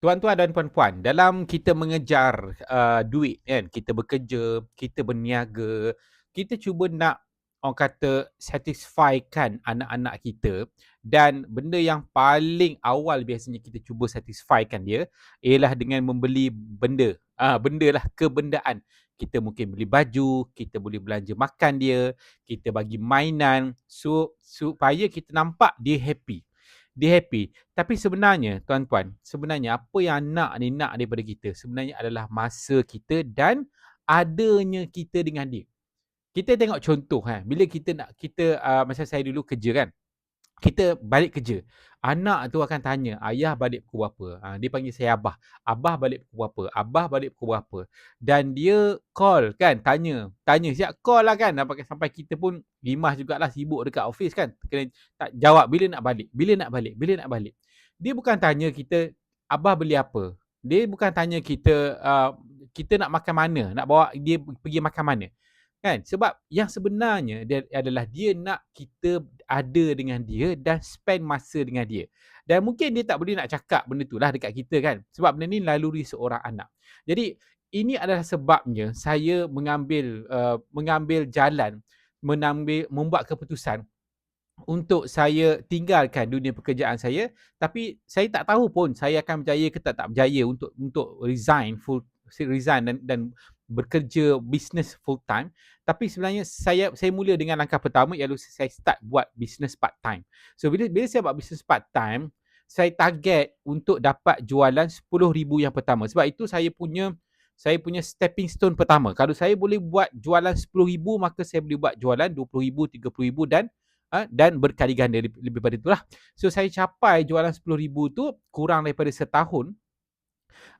Tuan-tuan dan puan-puan, dalam kita mengejar uh, duit kan, kita bekerja, kita berniaga, kita cuba nak orang kata satisfykan anak-anak kita dan benda yang paling awal biasanya kita cuba satisfykan dia ialah dengan membeli benda. Ah, benda lah kebendaan. Kita mungkin beli baju, kita boleh belanja makan dia, kita bagi mainan so, supaya kita nampak dia happy dia happy. Tapi sebenarnya, tuan-tuan, sebenarnya apa yang nak ni nak daripada kita sebenarnya adalah masa kita dan adanya kita dengan dia. Kita tengok contoh kan, bila kita nak kita uh, masa saya dulu kerja kan kita balik kerja. Anak tu akan tanya, ayah balik pukul berapa? Ha, dia panggil saya abah. Abah balik pukul berapa? Abah balik pukul berapa? Dan dia call kan, tanya. Tanya, siap call lah kan. Sampai, sampai kita pun rimas jugalah sibuk dekat office kan. Kena tak jawab bila nak balik. Bila nak balik? Bila nak balik? Dia bukan tanya kita, abah beli apa? Dia bukan tanya kita, uh, kita nak makan mana? Nak bawa dia pergi makan mana? Kan? Sebab yang sebenarnya dia adalah dia nak kita ada dengan dia dan spend masa dengan dia. Dan mungkin dia tak boleh nak cakap benda tu lah dekat kita kan. Sebab benda ni laluri seorang anak. Jadi ini adalah sebabnya saya mengambil uh, mengambil jalan menambil membuat keputusan untuk saya tinggalkan dunia pekerjaan saya tapi saya tak tahu pun saya akan berjaya ke tak tak berjaya untuk untuk resign full resign dan dan bekerja bisnes full time tapi sebenarnya saya saya mula dengan langkah pertama iaitu saya start buat bisnes part time. So bila bila saya buat bisnes part time, saya target untuk dapat jualan 10,000 yang pertama. Sebab itu saya punya saya punya stepping stone pertama. Kalau saya boleh buat jualan 10,000 maka saya boleh buat jualan 20,000, 30,000 dan uh, dan berkali ganda lebih, lebih pada itulah. So saya capai jualan 10,000 tu kurang daripada setahun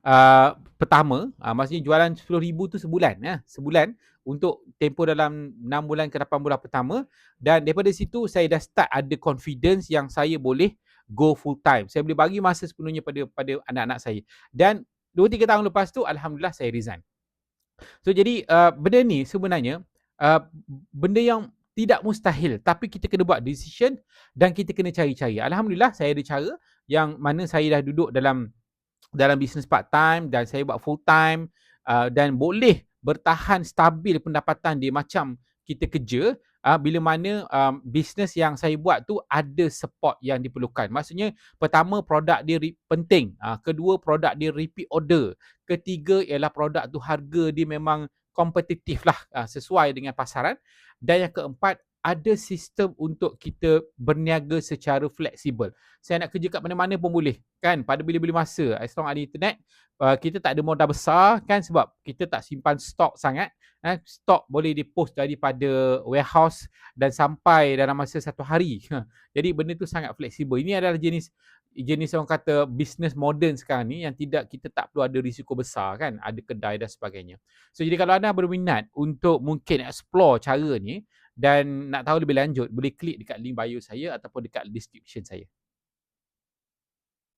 uh, pertama, uh, maksudnya jualan RM10,000 tu sebulan. Ya, sebulan untuk tempoh dalam 6 bulan ke 8 bulan pertama. Dan daripada situ saya dah start ada confidence yang saya boleh go full time. Saya boleh bagi masa sepenuhnya pada pada anak-anak saya. Dan 2-3 tahun lepas tu, Alhamdulillah saya resign. So jadi uh, benda ni sebenarnya uh, benda yang tidak mustahil tapi kita kena buat decision dan kita kena cari-cari. Alhamdulillah saya ada cara yang mana saya dah duduk dalam dalam bisnes part time dan saya buat full time uh, dan boleh bertahan stabil pendapatan dia macam kita kerja uh, bila mana um, bisnes yang saya buat tu ada support yang diperlukan. Maksudnya pertama produk dia penting, uh, kedua produk dia repeat order, ketiga ialah produk tu harga dia memang kompetitif lah uh, sesuai dengan pasaran. Dan yang keempat ada sistem untuk kita berniaga secara fleksibel. Saya nak kerja kat mana-mana pun boleh kan? Pada bila-bila masa as long ada internet uh, kita tak ada modal besar kan? Sebab kita tak simpan stok sangat eh, stok boleh dipost daripada warehouse dan sampai dalam masa satu hari. Jadi benda tu sangat fleksibel. Ini adalah jenis jenis orang kata business modern sekarang ni yang tidak kita tak perlu ada risiko besar kan? Ada kedai dan sebagainya. So jadi kalau anda berminat untuk mungkin explore cara ni dan nak tahu lebih lanjut boleh klik dekat link bio saya ataupun dekat description saya